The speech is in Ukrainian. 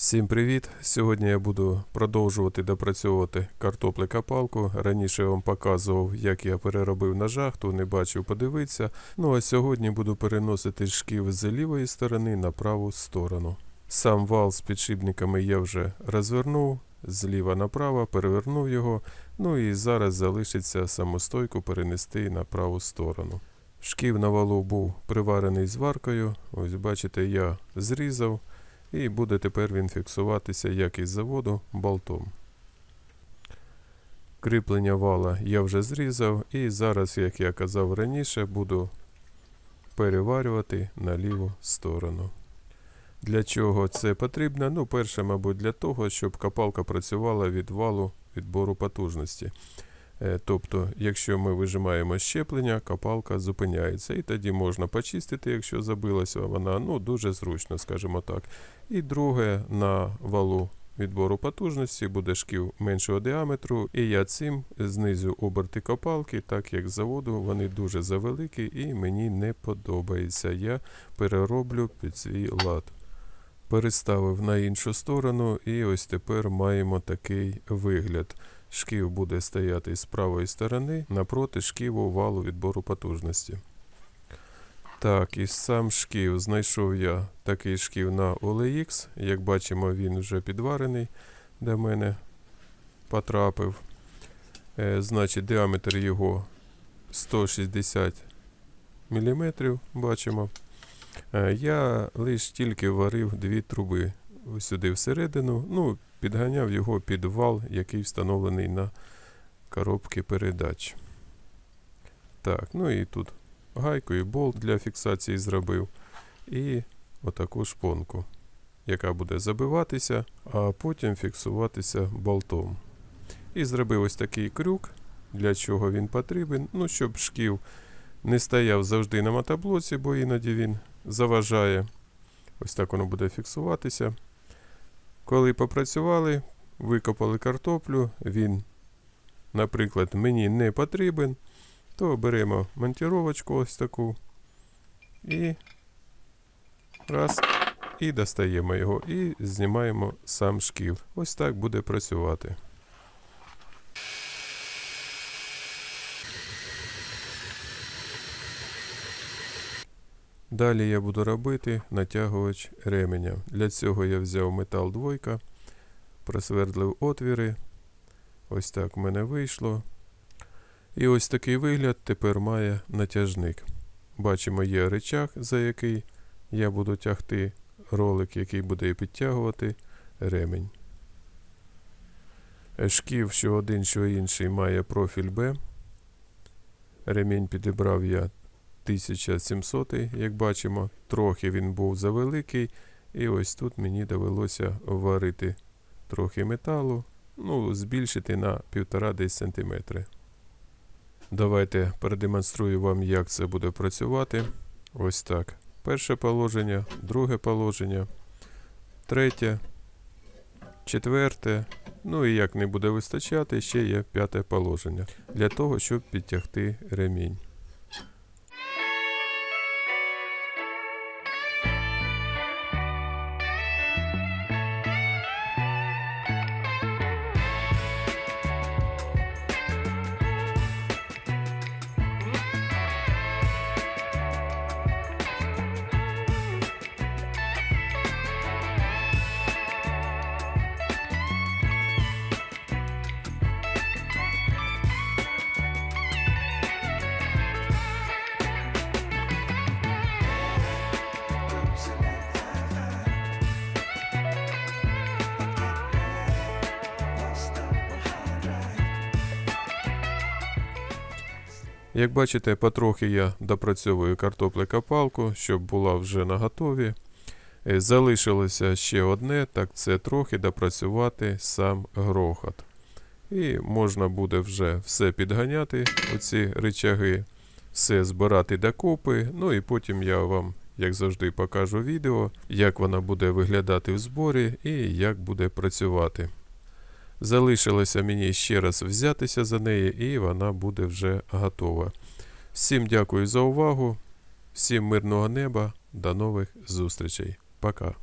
Всім привіт! Сьогодні я буду продовжувати допрацьовувати картопли-капалку. Раніше я вам показував, як я переробив на жахту, не бачив, подивитися. Ну а сьогодні буду переносити шків з лівої сторони на праву сторону. Сам вал з підшипниками я вже розвернув зліва направо, перевернув його. Ну і зараз залишиться самостойку перенести на праву сторону. Шків на валу був приварений зваркою. Ось бачите, я зрізав. І буде тепер він фіксуватися як із заводу болтом. Кріплення вала я вже зрізав, і зараз, як я казав раніше, буду переварювати на ліву сторону. Для чого це потрібно? Ну, перше, мабуть, для того, щоб капалка працювала від валу відбору потужності. Е, Тобто, якщо ми вижимаємо щеплення, капалка зупиняється. І тоді можна почистити, якщо забилася вона. Ну, дуже зручно, скажімо так. І друге, на валу відбору потужності буде шків меншого діаметру. І я цим знизю оберти копалки, так як з заводу вони дуже завеликі і мені не подобається. Я перероблю під свій лад. Переставив на іншу сторону, і ось тепер маємо такий вигляд. Шків буде стояти з правої сторони напроти шківу валу відбору потужності. Так, і сам шків знайшов я такий шків на OLX. Як бачимо, він вже підварений, до мене потрапив. Е, значить, діаметр його 160 мм, бачимо. Е, я лише тільки варив дві труби сюди всередину. Ну, підганяв його під вал, який встановлений на коробки передач. Так, ну і тут гайку і болт для фіксації зробив. І отаку шпонку, яка буде забиватися, а потім фіксуватися болтом. І зробив ось такий крюк, для чого він потрібен. Ну, щоб шків не стояв завжди на мотоблоці, бо іноді він заважає. Ось так воно буде фіксуватися. Коли попрацювали, викопали картоплю, він, наприклад, мені не потрібен, то беремо монтіровочку ось таку і раз, і достаємо його, і знімаємо сам шкіл. Ось так буде працювати. Далі я буду робити натягувач ременя. Для цього я взяв метал двойка, просвердлив отвіри. Ось так в мене вийшло. І ось такий вигляд тепер має натяжник. Бачимо, є речах, за який я буду тягти ролик, який буде підтягувати ремень. Шків, що один, що інший, має профіль Б. Ремінь підібрав я 1700, як бачимо, трохи він був завеликий. І ось тут мені довелося варити трохи металу, ну, збільшити на 1,5 десь сантиметри. Давайте продемонструю вам, як це буде працювати. Ось так. Перше положення, друге положення, третє, четверте. Ну і як не буде вистачати, ще є п'яте положення для того, щоб підтягти ремінь. Як бачите, потрохи я допрацьовую картоплекопалку, щоб була вже наготові. Е, Залишилося ще одне, так це трохи допрацювати сам грохот. І можна буде вже все підганяти, оці речаги, все збирати докупи. Ну і потім я вам, як завжди, покажу відео, як вона буде виглядати в зборі і як буде працювати. Залишилося мені ще раз взятися за неї, і вона буде вже готова. Всім дякую за увагу, всім мирного неба, до нових зустрічей. Пока.